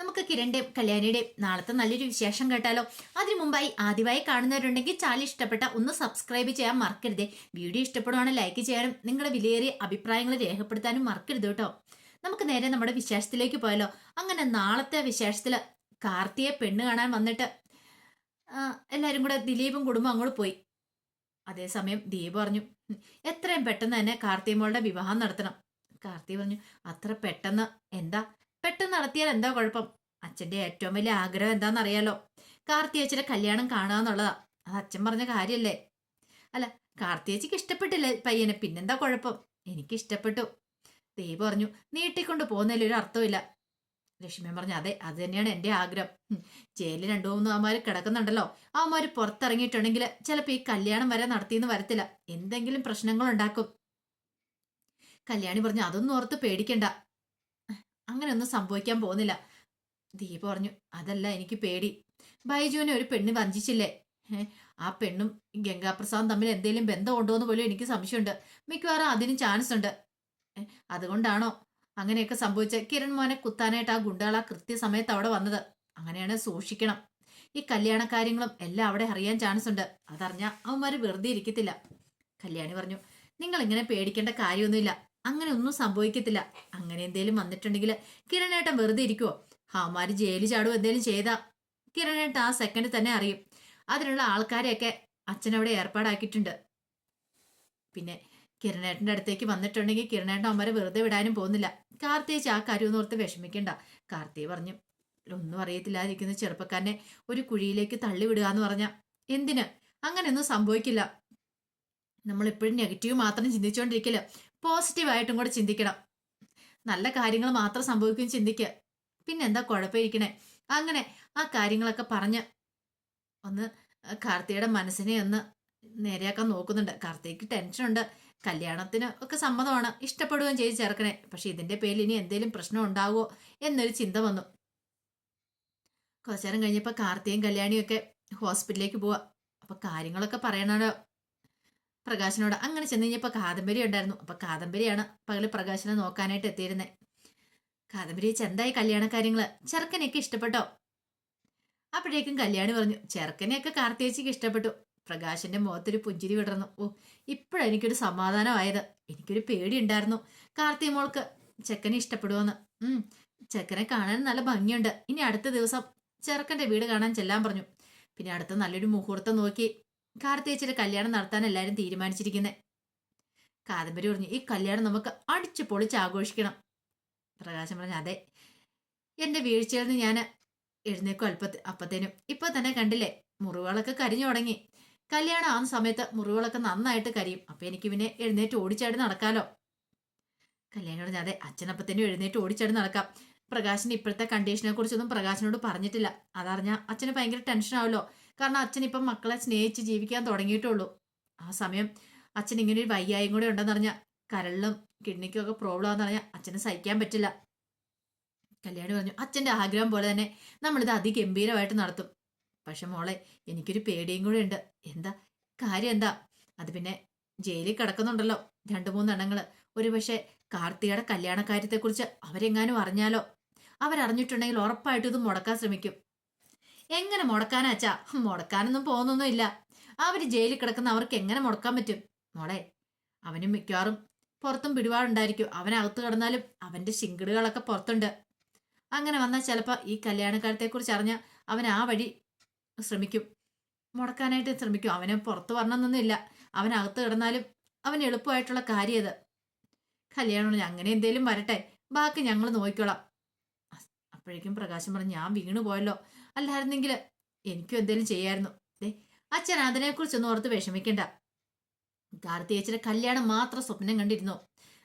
നമുക്ക് കിരണിന്റെയും കല്യാണിയുടെയും നാളത്തെ നല്ലൊരു വിശേഷം കേട്ടാലോ? അതിനു മുമ്പായി ആദ്യമായി കാണുന്നവരുണ്ടെങ്കിൽ ചാനൽ ഇഷ്ടപ്പെട്ട ഒന്ന് സബ്സ്ക്രൈബ് ചെയ്യാൻ മറക്കരുത്. വീഡിയോ ഇഷ്ടപ്പെടുവാണെങ്കിൽ ലൈക്ക് ചെയ്യാനും നിങ്ങളുടെ വിലയേറിയ അഭിപ്രായങ്ങൾ രേഖപ്പെടുത്താനും മറക്കരുത് കേട്ടോ. നമുക്ക് നേരെ നമ്മുടെ വിശേഷത്തിലേക്ക് പോയാലോ? അങ്ങനെ നാളത്തെ വിശേഷത്തിൽ കാർത്തിയെ പെണ്ണ് കാണാൻ വന്നിട്ട് എല്ലാവരും കൂടെ ദിലീപും കുടുംബം അങ്ങോട്ട് പോയി. അതേസമയം ദീപ് പറഞ്ഞു എത്രയും പെട്ടെന്ന് തന്നെ കാർത്തിമോളുടെ വിവാഹം നടത്തണം. കാർത്തി പറഞ്ഞു അത്ര പെട്ടെന്ന്? എന്താ? പെട്ടെന്ന് നടത്തിയാൽ എന്താ കുഴപ്പം? അച്ഛന്റെ ഏറ്റവും വലിയ ആഗ്രഹം എന്താണെന്നറിയാലോ. കാർത്തി അച്ഛന്റെ കല്യാണം കാണുക എന്നുള്ളതാ. അത് അച്ഛൻ പറഞ്ഞ കാര്യല്ലേ. അല്ല കാർത്തിയച്ചിക്ക് ഇഷ്ടപ്പെട്ടില്ല പയ്യനെ? പിന്നെന്താ കുഴപ്പം? എനിക്ക് ഇഷ്ടപ്പെട്ടു. ദീപ് പറഞ്ഞു നീട്ടിക്കൊണ്ട് പോകുന്നതിൽ ഒരു അർത്ഥമില്ല ലക്ഷ്മി പറഞ്ഞു അതെ അത് തന്നെയാണ് എന്റെ ആഗ്രഹം. ജയിലിൽ രണ്ടു മൂന്ന് അവന്മാർ കിടക്കുന്നുണ്ടല്ലോ. അവന്മാർ പുറത്തിറങ്ങിയിട്ടുണ്ടെങ്കിൽ ചിലപ്പോൾ ഈ കല്യാണം വരെ നടത്തിയെന്ന് വരത്തില്ല. എന്തെങ്കിലും പ്രശ്നങ്ങൾ ഉണ്ടാക്കും. കല്യാണി പറഞ്ഞു അതൊന്നും ഓർത്ത് പേടിക്കണ്ട. അങ്ങനെയൊന്നും സംഭവിക്കാൻ പോകുന്നില്ല. ദീപ പറഞ്ഞു അതല്ല എനിക്ക് പേടി. ബൈജുവിനെ ഒരു പെണ്ണ് വഞ്ചിച്ചില്ലേ? ആ പെണ്ണും ഗംഗാപ്രസാദും തമ്മിൽ എന്തെങ്കിലും ബന്ധമുണ്ടോ എന്ന് പോലും എനിക്ക് സംശയമുണ്ട്. മിക്കവാറും അതിന് ചാൻസ് ഉണ്ട്. അതുകൊണ്ടാണോ അങ്ങനെയൊക്കെ സംഭവിച്ച കിരൺ മോനെ കുത്താനായിട്ട് ആ ഗുണ്ടകൾ കൃത്യസമയത്ത് അവിടെ വന്നത്. അങ്ങനെയാണ് സൂക്ഷിക്കണം. ഈ കല്യാണ കാര്യങ്ങളും എല്ലാം അവിടെ അറിയാൻ ചാൻസ് ഉണ്ട്. അതറിഞ്ഞാൽ അവന്മാർ വെറുതെ ഇരിക്കത്തില്ല. കല്യാണി പറഞ്ഞു നിങ്ങൾ ഇങ്ങനെ പേടിക്കേണ്ട കാര്യമൊന്നുമില്ല. അങ്ങനെ ഒന്നും സംഭവിക്കത്തില്ല. അങ്ങനെ എന്തേലും വന്നിട്ടുണ്ടെങ്കിൽ കിരണേട്ടൻ വെറുതെ ഇരിക്കുവോ? ഹാമാര് ജയിലിൽ ചാടുവോ എന്തേലും ചെയ്താ? കിരണേട്ടൻ ആ സെക്കൻഡ് തന്നെ അറിയും. അതിനുള്ള ആൾക്കാരെയൊക്കെ അച്ഛനവിടെ ഏർപ്പാടാക്കിയിട്ടുണ്ട്. പിന്നെ കിരണേട്ടന്റെ അടുത്തേക്ക് വന്നിട്ടുണ്ടെങ്കിൽ കിരണേട്ടൻ അമ്മരെ വെറുതെ വിടാനും പോകുന്നില്ല. കാർത്തിയേച്ച് ആ കാര്യം ഓർത്ത് വിഷമിക്കണ്ട. കാർത്തിയെ പറഞ്ഞു ഒന്നും അറിയത്തില്ലാതിരിക്കുന്ന ചെറുപ്പക്കാരനെ ഒരു കുഴിയിലേക്ക് തള്ളിവിടുക എന്ന് പറഞ്ഞ? എന്തിന്? അങ്ങനെയൊന്നും സംഭവിക്കില്ല. നമ്മൾ എപ്പോഴും നെഗറ്റീവ് മാത്രം ചിന്തിച്ചുകൊണ്ടിരിക്കില്ല? പോസിറ്റീവായിട്ടും കൂടെ ചിന്തിക്കണം. നല്ല കാര്യങ്ങൾ മാത്രം സംഭവിക്കും ചിന്തിക്കുക. പിന്നെന്താ കുഴപ്പമിരിക്കണേ? അങ്ങനെ ആ കാര്യങ്ങളൊക്കെ പറഞ്ഞ് ഒന്ന് കാർത്തിയുടെ മനസ്സിനെ ഒന്ന് നേരെയാക്കാൻ നോക്കുന്നുണ്ട്. കാർത്തിക്ക് ടെൻഷനുണ്ട്. കല്യാണത്തിന് ഒക്കെ സമ്മതമാണ്. ഇഷ്ടപ്പെടുകയും ചെയ്ത് ചേർക്കണേ പക്ഷെ ഇതിന്റെ പേരിൽ ഇനി എന്തെങ്കിലും പ്രശ്നം ഉണ്ടാവുമോ എന്നൊരു ചിന്ത വന്നു. കുറച്ചു നേരം കഴിഞ്ഞപ്പോൾ കാർത്തിയും കല്യാണിയും ഒക്കെ ഹോസ്പിറ്റലിലേക്ക് പോവാ. അപ്പൊ കാര്യങ്ങളൊക്കെ പറയണോ പ്രകാശനോട്. അങ്ങനെ ചെന്ന് കഴിഞ്ഞപ്പോൾ കാദംബരി ഉണ്ടായിരുന്നു. അപ്പം കാദംബരിയാണ് പകൽ പ്രകാശനെ നോക്കാനായിട്ട് എത്തിയിരുന്നത് കാദംബരി ചെന്തായി കല്യാണ കാര്യങ്ങൾ ചെറുക്കനെയൊക്കെ ഇഷ്ടപ്പെട്ടോ? അപ്പോഴേക്കും കല്യാണി പറഞ്ഞു ചെറുക്കനെയൊക്കെ കാർത്തിയേച്ചിക്ക് ഇഷ്ടപ്പെട്ടു. പ്രകാശന്റെ മുഖത്തൊരു പുഞ്ചിരി വിടർന്നു. ഓ ഇപ്പോഴാണ് എനിക്കൊരു സമാധാനമായത്. എനിക്കൊരു പേടി ഉണ്ടായിരുന്നു കാർത്തി മോൾക്ക്. ചെക്കനെ ഇഷ്ടപ്പെടുവോന്ന്. ഉം ചെക്കനെ കാണാൻ നല്ല ഭംഗിയുണ്ട്. ഇനി അടുത്ത ദിവസം ചെറുക്കന്റെ വീട് കാണാൻ ചെല്ലാൻ പറഞ്ഞു. പിന്നെ അടുത്ത നല്ലൊരു മുഹൂർത്തം നോക്കി. കാർത്തിയേച്ചിയുടെ കല്യാണം നടത്താൻ എല്ലാവരും തീരുമാനിച്ചിരിക്കുന്നത് കാദംബരി പറഞ്ഞു ഈ കല്യാണം നമുക്ക് അടിച്ചു പൊളിച്ച് ആഘോഷിക്കണം. പ്രകാശം പറഞ്ഞു അതെ. എന്റെ വീഴ്ചയിൽ നിന്ന് ഞാൻ എഴുന്നേക്കും അല്പ അപ്പത്തേനും. ഇപ്പൊ തന്നെ കണ്ടില്ലേ മുറിവുകളൊക്കെ കരിഞ്ഞു തുടങ്ങി. കല്യാണം ആവുന്ന സമയത്ത് മുറിവുകളൊക്കെ നന്നായിട്ട് കരിയും. അപ്പൊ എനിക്ക് പിന്നെ എഴുന്നേറ്റ് ഓടിച്ചാടി നടക്കാലോ. കല്യാണം പറഞ്ഞു അതെ അച്ഛനപ്പത്തേനും എഴുന്നേറ്റ് ഓടിച്ചാടി നടക്കാം. പ്രകാശിന്റെ ഇപ്പോഴത്തെ കണ്ടീഷനെ കുറിച്ചൊന്നും പ്രകാശിനോട് പറഞ്ഞിട്ടില്ല. അതറിഞ്ഞാൽ അച്ഛന് ഭയങ്കര ടെൻഷൻ ആവുമല്ലോ കാരണം അച്ഛൻ ഇപ്പം മക്കളെ സ്നേഹിച്ച് ജീവിക്കാൻ തുടങ്ങിയിട്ടുള്ളൂ. ആ സമയം അച്ഛൻ ഇങ്ങനെ ഒരു വയ്യായും കൂടെ ഉണ്ടെന്ന് പറഞ്ഞാൽ കരളിലും കിഡ്നിക്കും ഒക്കെ പ്രോബ്ലം ആണെന്ന് പറഞ്ഞാൽ അച്ഛനെ സഹിക്കാൻ പറ്റില്ല. കല്യാണി പറഞ്ഞു അച്ഛന്റെ ആഗ്രഹം പോലെ തന്നെ നമ്മളിത് അതിഗംഭീരമായിട്ട് നടത്തും. പക്ഷെ മോളെ എനിക്കൊരു പേടിയും കൂടെ ഉണ്ട്. എന്താ? കാര്യം എന്താ? അത് പിന്നെ ജയിലിൽ കിടക്കുന്നുണ്ടല്ലോ. രണ്ട് മൂന്നെണ്ണങ്ങൾ ഒരു പക്ഷേ കാർത്തികയുടെ കല്യാണ കാര്യത്തെക്കുറിച്ച് അവരെങ്ങാനും അറിഞ്ഞാലോ? അവരറിഞ്ഞിട്ടുണ്ടെങ്കിൽ ഉറപ്പായിട്ടും ഇത് മുടക്കാൻ ശ്രമിക്കും. എങ്ങനെ മുടക്കാനാച്ചാ മുടക്കാനൊന്നും പോകുന്നൊന്നും ഇല്ല അവർ ജയിലിൽ കിടക്കുന്ന അവർക്ക് എങ്ങനെ മുടക്കാൻ പറ്റും? മോളെ അവനും മിക്കവാറും പുറത്തും പിടിപാടുണ്ടായിരിക്കും. അവനകത്ത് കിടന്നാലും അവന്റെ ശിങ്കിടുകളൊക്കെ പുറത്തുണ്ട്. അങ്ങനെ വന്നാൽ ചിലപ്പോൾ ഈ കല്യാണക്കാലത്തെക്കുറിച്ച് അറിഞ്ഞ അവൻ ആ വഴി ശ്രമിക്കും. മുടക്കാനായിട്ട് ശ്രമിക്കും. അവന് പുറത്ത് വരണമെന്നൊന്നുമില്ല. അവനകത്ത് കിടന്നാലും അവൻ എളുപ്പമായിട്ടുള്ള കാര്യം ഇത് കല്യാണം അങ്ങനെ എന്തേലും വരട്ടെ. ബാക്കി ഞങ്ങൾ നോക്കിക്കോളാം. അപ്പോഴേക്കും പ്രകാശം പറഞ്ഞു ഞാൻ വീണു പോയല്ലോ. അല്ലായിരുന്നെങ്കിൽ എനിക്കും എന്തേലും ചെയ്യായിരുന്നു. ദേ അച്ഛൻ അതിനെക്കുറിച്ചൊന്നും ഓർത്ത് വിഷമിക്കണ്ട. അച്ഛന്റെ കല്യാണം മാത്രം സ്വപ്നം കണ്ടിരുന്നു?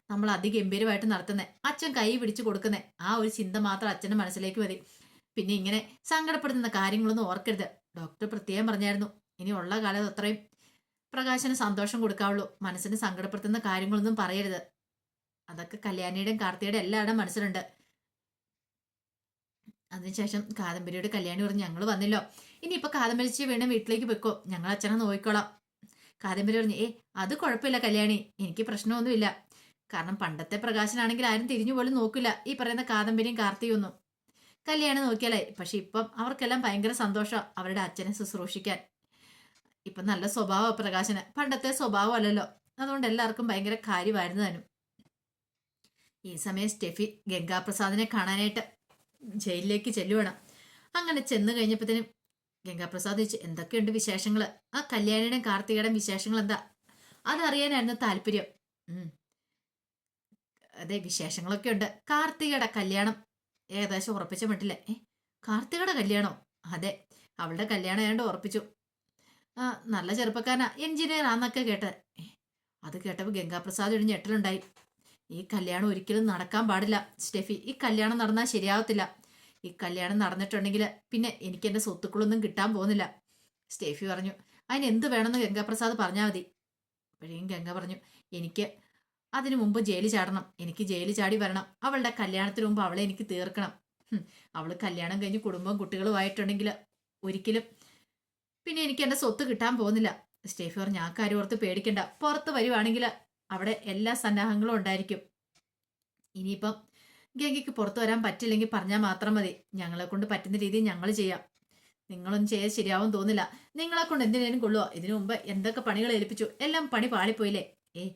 നമ്മൾ അതിഗംഭീരമായിട്ട് നടത്തുന്നത് അച്ഛൻ കൈ പിടിച്ചു കൊടുക്കുന്നേ. ആ ഒരു ചിന്ത മാത്രം അച്ഛന്റെ മനസ്സിലേക്ക് മതി. പിന്നെ ഇങ്ങനെ സങ്കടപ്പെടുത്തുന്ന കാര്യങ്ങളൊന്നും ഓർക്കരുത്. ഡോക്ടർ പ്രത്യേകം പറഞ്ഞായിരുന്നു ഇനി ഉള്ള കാലത്ത് അത്രയും പ്രകാശന് സന്തോഷം കൊടുക്കാവുള്ളൂ. മനസ്സിന് സങ്കടപ്പെടുത്തുന്ന കാര്യങ്ങളൊന്നും പറയരുത്. അതൊക്കെ കല്യാണിയുടെയും കാർത്തിയുടെയും എല്ലാവരുടെയും മനസ്സിലുണ്ട്. അതിനുശേഷം കാദംബരിയുടെ കല്യാണി പറഞ്ഞ് ഞങ്ങൾ വന്നില്ലോ. ഇനിയിപ്പോൾ കാദംബരിച്ച് വീണ്ടും വീട്ടിലേക്ക് വെക്കോ ഞങ്ങൾ അച്ഛനെ നോക്കിക്കോളാം. കാദംബരി പറഞ്ഞു ഏ അത് കുഴപ്പമില്ല കല്യാണി. എനിക്ക് പ്രശ്നമൊന്നുമില്ല. കാരണം പണ്ടത്തെ പ്രകാശനാണെങ്കിൽ ആരും തിരിഞ്ഞു പോലും നോക്കില്ല. ഈ പറയുന്ന കാദംബരിയും കാർത്തിയും ഒന്നും കല്യാണം നോക്കിയാലേ പക്ഷെ ഇപ്പം അവർക്കെല്ലാം ഭയങ്കര സന്തോഷം അവരുടെ അച്ഛനെ ശുശ്രൂഷിക്കാൻ. ഇപ്പം നല്ല സ്വഭാവം പ്രകാശന്. പണ്ടത്തെ സ്വഭാവം അല്ലല്ലോ. അതുകൊണ്ട് എല്ലാവർക്കും ഭയങ്കര കാര്യമായിരുന്നു താനും. ഈ സമയം സ്റ്റെഫി ഗംഗാപ്രസാദിനെ കാണാനായിട്ട് ജയിലിലേക്ക് ചെല്ലുവണം. അങ്ങനെ ചെന്നു കഴിഞ്ഞപ്പോഴത്തേനും ഗംഗാപ്രസാദ് ചോദിച്ചു എന്തൊക്കെയുണ്ട് വിശേഷങ്ങൾ ആ കല്യാണിയുടെയും കാർത്തികയുടെയും വിശേഷങ്ങൾ എന്താ? അതറിയാനായിരുന്നു താല്പര്യം. അതെ വിശേഷങ്ങളൊക്കെ ഉണ്ട്. കാർത്തികയുടെ കല്യാണം ഏകദേശം ഉറപ്പിച്ച മട്ടില്ല ഏ കാർത്തികയുടെ കല്യാണോ? അതെ അവളുടെ കല്യാണം ഏതാണ്ട് ഉറപ്പിച്ചു. ആ നല്ല ചെറുപ്പക്കാരനാ എഞ്ചിനീയർ ആന്നൊക്കെ കേട്ടത് അത് കേട്ടപ്പോൾ ഗംഗാപ്രസാദ് ഒരു ഞെട്ടലുണ്ടായി. ഈ കല്യാണം ഒരിക്കലും നടക്കാൻ പാടില്ല സ്റ്റെഫി. ഈ കല്യാണം നടന്നാൽ ശരിയാവത്തില്ല. ഈ കല്യാണം നടന്നിട്ടുണ്ടെങ്കിൽ പിന്നെ എനിക്ക് എന്റെ സ്വത്തുക്കളൊന്നും കിട്ടാൻ പോകുന്നില്ല. സ്റ്റെഫി പറഞ്ഞു അതിന് എന്ത് വേണമെന്ന് ഗംഗാപ്രസാദ് പറഞ്ഞാൽ മതി. അപ്പോഴേക്കും ഗംഗ പറഞ്ഞു എനിക്ക് അതിനു മുമ്പ് ജയിലിൽ ചാടണം. എനിക്ക് ജയിലിൽ ചാടി വരണം. അവളുടെ കല്യാണത്തിന് മുമ്പ് അവളെ എനിക്ക് തീർക്കണം. അവൾ കല്യാണം കഴിഞ്ഞ് കുടുംബവും കുട്ടികളുമായിട്ടുണ്ടെങ്കിൽ ഒരിക്കലും പിന്നെ എനിക്ക് എന്റെ സ്വത്ത് കിട്ടാൻ പോകുന്നില്ല. സ്റ്റേഫി പറഞ്ഞു ആ കാര്യം ഓർത്ത് പേടിക്കണ്ട. പുറത്ത് വരുവാണെങ്കിൽ അവിടെ എല്ലാ സന്നാഹങ്ങളും ഉണ്ടായിരിക്കും. ഇനിയിപ്പം ഗംഗയ്ക്ക് പുറത്തു വരാൻ പറ്റില്ലെങ്കിൽ പറഞ്ഞാൽ മാത്രം മതി. ഞങ്ങളെ കൊണ്ട് പറ്റുന്ന രീതിയിൽ ഞങ്ങൾ ചെയ്യാം. നിങ്ങളൊന്നും ചെയ്യാൻ ശരിയാവും തോന്നില്ല. നിങ്ങളെ കൊണ്ട് എന്തിനേലും കൊള്ളുക ഇതിനു മുമ്പ് എന്തൊക്കെ പണികൾ ഏൽപ്പിച്ചു? എല്ലാം പണി പാളിപ്പോയില്ലേ? ഏ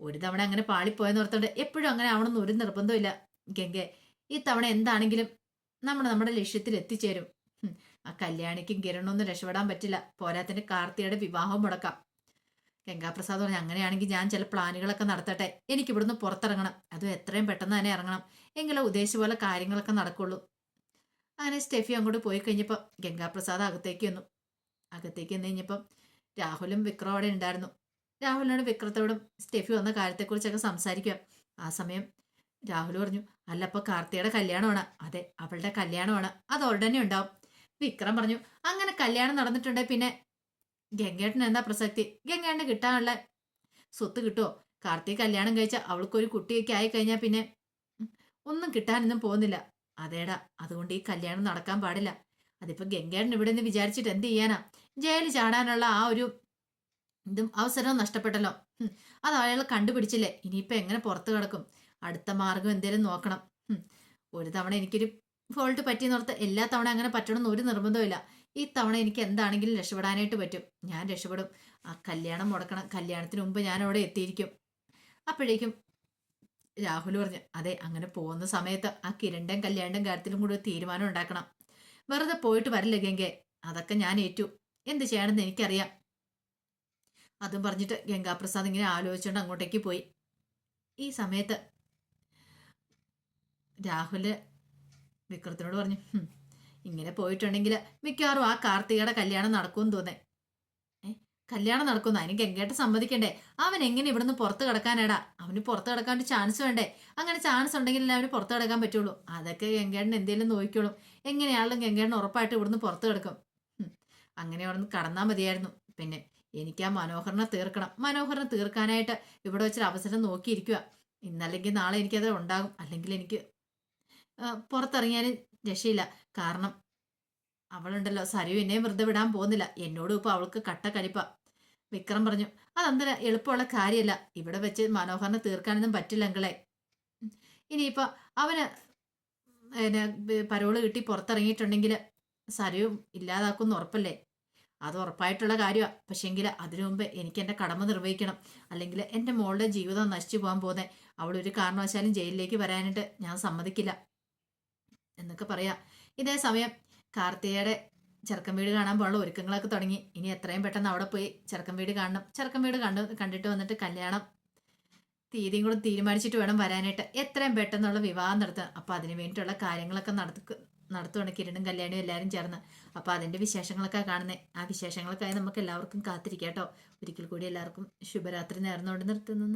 ഒരു തവണ അങ്ങനെ പാളിപ്പോയെന്ന് ഓർത്തോണ്ട് എപ്പോഴും അങ്ങനെ ആവണമെന്ന് ഒരു നിർബന്ധമില്ല ഗംഗെ ഈ തവണ എന്താണെങ്കിലും നമ്മൾ നമ്മുടെ ലക്ഷ്യത്തിൽ എത്തിച്ചേരും. ആ കല്യാണിക്കും കിരണൊന്നും രക്ഷപ്പെടാൻ പറ്റില്ല. പോരാത്തിന്റെ കാർത്തിയുടെ വിവാഹം മുടക്കാം. ഗംഗാപ്രസാദ് പറഞ്ഞു അങ്ങനെയാണെങ്കിൽ ഞാൻ ചില പ്ലാനുകളൊക്കെ നടത്തട്ടെ. എനിക്ക് ഇവിടുന്ന് പുറത്തിറങ്ങണം. അതും എത്രയും പെട്ടെന്ന് തന്നെ ഇറങ്ങണം. എങ്കിലേ ഉദ്ദേശിച്ച പോലെ കാര്യങ്ങളൊക്കെ നടക്കുള്ളൂ. അങ്ങനെ സ്റ്റെഫി അങ്ങോട്ട് പോയി കഴിഞ്ഞപ്പോൾ ഗംഗാപ്രസാദ് അകത്തേക്ക് വന്നു അകത്തേക്ക് വന്നു കഴിഞ്ഞപ്പം രാഹുലും വിക്രം അവിടെ ഉണ്ടായിരുന്നു. രാഹുലിനോട് വിക്രത്തോടും സ്റ്റെഫി വന്ന കാര്യത്തെക്കുറിച്ചൊക്കെ സംസാരിക്കുക. ആ സമയം രാഹുൽ പറഞ്ഞു അല്ല അപ്പോൾ കാർത്തിയുടെ കല്യാണമാണ്. അതെ അവളുടെ കല്യാണമാണ്. അത് ഉടനെ ഉണ്ടാവും. വിക്രം പറഞ്ഞു അങ്ങനെ കല്യാണം നടന്നിട്ടുണ്ടെങ്കിൽ പിന്നെ ഗംഗേട്ടന് എന്താ പ്രസക്തി? ഗംഗേട്ടന് കിട്ടാനുള്ള സ്വത്ത് കിട്ടുമോ കാർത്തിക് കല്യാണം കഴിച്ച അവൾക്കൊരു കുട്ടിയൊക്കെ ആയി കഴിഞ്ഞാൽ പിന്നെ ഒന്നും കിട്ടാനൊന്നും പോകുന്നില്ല. അതേടാ അതുകൊണ്ട് ഈ കല്യാണം നടക്കാൻ പാടില്ല. അതിപ്പോ ഗംഗേട്ടൻ ഇവിടെ നിന്ന് വിചാരിച്ചിട്ട് എന്ത് ചെയ്യാനാ? ജയിലിൽ ചാടാനുള്ള ആ ഒരു ഇതും അവസരവും നഷ്ടപ്പെട്ടല്ലോ. അത് അയാൾ കണ്ടുപിടിച്ചില്ലേ? ഇനിയിപ്പോ എങ്ങനെ പുറത്തു കിടക്കും? അടുത്ത മാർഗം എന്തേലും നോക്കണം. ഒരു തവണ എനിക്കൊരു ഫോൾട്ട് പറ്റിയെന്നോർത്ത് എല്ലാ തവണ അങ്ങനെ പറ്റണമെന്ന് ഒരു നിർബന്ധമില്ല ഈ തവണ എനിക്ക് എന്താണെങ്കിലും രക്ഷപ്പെടാനായിട്ട് പറ്റും. ഞാൻ രക്ഷപ്പെടും. ആ കല്യാണം മുടക്കണം. കല്യാണത്തിന് മുമ്പ് ഞാൻ അവിടെ എത്തിയിരിക്കും. അപ്പോഴേക്കും രാഹുൽ പറഞ്ഞു അതെ അങ്ങനെ പോകുന്ന സമയത്ത് ആ കിരണ്ടും കല്യാണം കാര്യത്തിലും കൂടി തീരുമാനം ഉണ്ടാക്കണം. വെറുതെ പോയിട്ട് വരില്ല ഗംഗെ. അതൊക്കെ ഞാൻ ഏറ്റു. എന്ത് ചെയ്യണമെന്ന് എനിക്കറിയാം. അതും പറഞ്ഞിട്ട് ഗംഗാപ്രസാദ് ഇങ്ങനെ ആലോചിച്ചുകൊണ്ട് അങ്ങോട്ടേക്ക് പോയി. ഈ സമയത്ത് രാഹുൽ വിക്രത്തിനോട് പറഞ്ഞു "ഹും, ഇങ്ങനെ പോയിട്ടുണ്ടെങ്കിൽ മിക്കവാറും ആ കാർത്തികയുടെ കല്യാണം നടക്കുമെന്ന് തോന്നേ. കല്യാണം നടക്കുന്നു. അതിന് ഗംഗേട്ട സമ്മതിക്കണ്ടേ? അവൻ എങ്ങനെ ഇവിടുന്ന് പുറത്ത് കിടക്കാനേടാ? അവന് പുറത്ത് കിടക്കാൻ ചാൻസ് വേണ്ടേ? അങ്ങനെ ചാൻസ് ഉണ്ടെങ്കിലല്ലേ അവന് പുറത്ത് കിടക്കാൻ പറ്റുള്ളൂ. അതൊക്കെ ഗംഗേട്ടൻ എന്തെങ്കിലും നോക്കിക്കോളും. എങ്ങനെയാണെങ്കിലും ഗംഗേട്ടൻ ഉറപ്പായിട്ട് ഇവിടുന്ന് പുറത്ത് കിടക്കും? അങ്ങനെ അവിടുന്ന് കടന്നാൽ മതിയായിരുന്നു. പിന്നെ എനിക്ക് ആ മനോഹരനെ തീർക്കണം. മനോഹരനെ തീർക്കാനായിട്ട് ഇവിടെ വെച്ചൊരു അവസരം നോക്കിയിരിക്കുക ഇന്നല്ലെങ്കിൽ നാളെ എനിക്കത് ഉണ്ടാകും. അല്ലെങ്കിൽ എനിക്ക് പുറത്തിറങ്ങിയാലും രക്ഷയില്ല. കാരണം അവളുണ്ടല്ലോ സരു എന്നെയും വെറുതെ വിടാൻ പോകുന്നില്ല. എന്നോടും ഇപ്പൊ അവൾക്ക് കട്ട കലിപ്പ വിക്രം പറഞ്ഞു അതെന്തര എളുപ്പമുള്ള കാര്യമല്ല. ഇവിടെ വെച്ച് മനോഹറിനെ തീർക്കാനൊന്നും പറ്റില്ല അങ്കളെ. ഇനിയിപ്പോ അവന് പിന്നെ പരോൾ കിട്ടി പുറത്തിറങ്ങിയിട്ടുണ്ടെങ്കിൽ സരയും ഇല്ലാതാക്കുമെന്ന് ഉറപ്പല്ലേ? അത് ഉറപ്പായിട്ടുള്ള കാര്യമാണ് പക്ഷേങ്കിൽ അതിനു മുമ്പ് എനിക്ക് എന്റെ കടമ നിർവഹിക്കണം. അല്ലെങ്കിൽ എന്റെ മോളുടെ ജീവിതം നശിച്ചു പോകാൻ പോകുന്നത് അവളൊരു കാരണവശാലും ജയിലിലേക്ക് വരാനായിട്ട് ഞാൻ സമ്മതിക്കില്ല. എന്നൊക്കെ പറയാം. ഇതേ സമയം കാർത്തികയുടെ ചെറുക്കൻ വീട് കാണാൻ പോലുള്ള ഒരുക്കങ്ങളൊക്കെ തുടങ്ങി. ഇനി എത്രയും പെട്ടെന്ന് അവിടെ പോയി ചെറുക്കൻ വീട് കാണണം. ചെറുക്കൻ വീട് കണ്ടു കണ്ടിട്ട് വന്നിട്ട് കല്യാണം തീയതിയും കൂടെ തീരുമാനിച്ചിട്ട് വേണം വരാനായിട്ട്. എത്രയും പെട്ടെന്നുള്ള വിവാഹം നടത്തുക. അപ്പം അതിന് വേണ്ടിയിട്ടുള്ള കാര്യങ്ങളൊക്കെ നടത്തു നടത്തുവാണ് കിരണും കല്യാണിയും എല്ലാവരും ചേർന്ന്. അപ്പോൾ അതിന്റെ വിശേഷങ്ങളൊക്കെ കാണുന്നത് ആ വിശേഷങ്ങൾക്കായി നമുക്ക് എല്ലാവർക്കും കാത്തിരിക്കാം കേട്ടോ. ഒരിക്കൽ കൂടി എല്ലാവർക്കും ശുഭരാത്രി നേർന്നുകൊണ്ട് നിർത്തുന്നു.